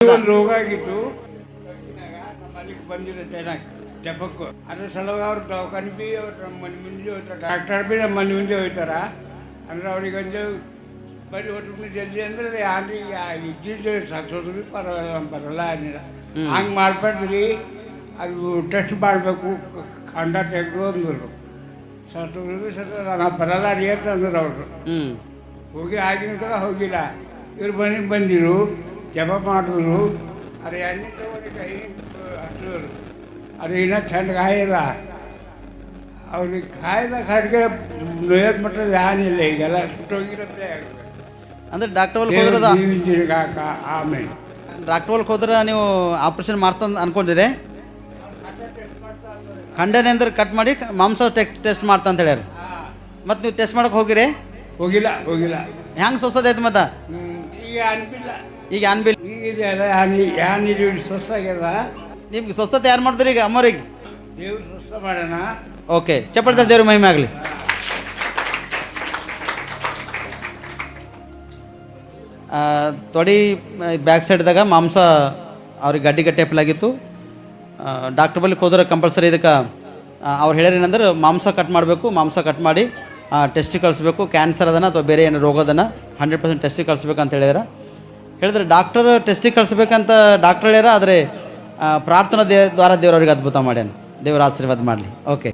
ಒಂದು ರೋಗ ಆಗಿತ್ತು ನಮ್ಮಲ್ಲಿಗೆ ಚೆನ್ನಾಗಿ ಟೆಪಕ್ಕು ಅದ್ರ ಸಲುವಾಗಿ ಅವ್ರು ದವಾಖಾನೆ ಬಿ ಅವ್ರು ನಮ್ಮ ಮನೆ ಮುಂದೆ ಹೋಗ್ತಾರೆ ಡಾಕ್ಟರ್ ಬಿ ನಮ್ಮ ಮನೆ ಮುಂದೆ ಹೋಗ್ತಾರ ಅಂದ್ರೆ ಅವ್ರಿಗೆ ಒಂದು ಬರೀ ಒಟ್ಟು ಜಲ್ದಿ ಅಂದ್ರೆ ಯಾರಿಗೆ ಇದ್ದಿದ್ದು ಸತ್ತೋದ್ರು ಬಿ ಪರವಾಗಿಲ್ಲ ಬರಲ್ಲ ಏನಿಲ್ಲ. ಹಂಗೆ ಮಾಡ್ಬಾರ್ದ್ರಿ ಅದು ಟೆಸ್ಟ್ ಮಾಡಬೇಕು ಖಂಡ ತೆಗೆದು ಅಂದರು ಸತ್ತೋದ್ರು ಸತ್ತ ನಾ ಬರಲ್ಲ ರೀ ಅಂತಂದ್ರು ಅವರು. ಹೋಗಿ ಆಗಿನ ಕೂಡ ಹೋಗಿಲ್ಲ. ಇವ್ರು ಮನೆಗೆ ಬಂದಿರು. ಜಪ ಮಾಡಿದ್ರು ಅದು ಎಣ್ಣೆ ತಗೊಂಡು ಕೈ ಹಚ್ಚಿದ್ರು. ಅದು ಇನ್ನೂ ಚಂದ ಕಾಯಿಲ್ಲ. ಅವ್ರಿಗೆ ಕಾಯ್ದ ಕಡೆಗೆ ನೋಯೋದು ಮಟ್ಟದ ಯಾನಿಲ್ಲ ಈಗೆಲ್ಲ ಸುಟ್ಟೋಗಿರುತ್ತೆ ಅಂದ್ರೆ ಡಾಕ್ಟರ್ ಹೋದ್ರದ? ಜೀವಿಸಿಗಾಕ ಆಮೇಲೆ. ಡಾಕ್ಟರ್ ಹೊಲ್ಗೆ ಹೋದ್ರೆ ನೀವು ಆಪ್ರೇಷನ್ ಮಾಡ್ತಂದು ಅನ್ಕೊಂಡಿರಿ? ಖಂಡನೆ ಅಂದ್ರೆ ಕಟ್ ಮಾಡಿ ಮಾಂಸ ಟೆಸ್ಟ್ ಮಾಡ್ತಾ ಅಂತ ಹೇಳ್ಯಾರ. ಮತ್ತೆ ನೀವು ಟೆಸ್ಟ್ ಮಾಡಕ್ಕೆ ಹೋಗಿರಿ? ಹೋಗಿಲ್ಲ ಹೋಗಿಲ್ಲ. ಹೆಂಗೆ ಸೊಸದೈತೆ ಮತ್ತೆ? ಈಗ ಈಗ ಅನ್ಬಿಲ್ ಈಗ ಇದೆಲ್ಲ ಯಾನಿ ನಿಮ್ಗೆ ಸ್ವಸ್ಥತೆ ಯಾರು ಮಾಡಿದ್ರಿ ಈಗ ಅಮ್ಮರಿಗೆ? ದೇವ್ರು ಮಾಡೋಣ. ಓಕೆ ಚಪ್ಪಡ್ತಾರೆ ದೇವ್ರ ಮಹಿಮೆ ಆಗಲಿ. ತೊಡಿ ಬ್ಯಾಕ್ ಸೈಡ್ದಾಗ ಮಾಂಸ ಅವ್ರಿಗೆ ಗಡ್ಡಿ ಗಟ್ಟಿ ಆಗಿತ್ತು ಡಾಕ್ಟರ್ ಬಳಿ ಹೋದ್ರೆ ಕಂಪಲ್ಸರಿ ಇದಕ್ಕೆ ಅವ್ರು ಹೇಳ್ಯಾರೇನಂದ್ರೆ ಮಾಂಸ ಕಟ್ ಮಾಡಬೇಕು ಮಾಂಸ ಕಟ್ ಮಾಡಿ ಟೆಸ್ಟಿಗೆ ಕಳಿಸ್ಬೇಕು ಕ್ಯಾನ್ಸರ್ ಅದನ್ನು ಅಥವಾ ಬೇರೆ ಏನು ರೋಗ ಅದನ್ನು ಹಂಡ್ರೆಡ್ ಪರ್ಸೆಂಟ್ ಟೆಸ್ಟಿಗೆ ಕಳಿಸ್ಬೇಕು ಅಂತ ಹೇಳಿದಾರೆ ಹೇಳಿದ್ರೆ ಡಾಕ್ಟರ್ ಟೆಸ್ಟಿಗೆ ಕಳಿಸ್ಬೇಕಂತ ಡಾಕ್ಟರ್ ಹೇಳ್ಯಾರ, ಆದರೆ ಪ್ರಾರ್ಥನಾ ದೇ, ದ್ವಾರ ದೇವ್ರವ್ರಿಗೆ ಅದ್ಭುತ ಮಾಡ್ಯಾನ. ದೇವರ ಆಶೀರ್ವಾದ ಮಾಡಲಿ. ಓಕೆ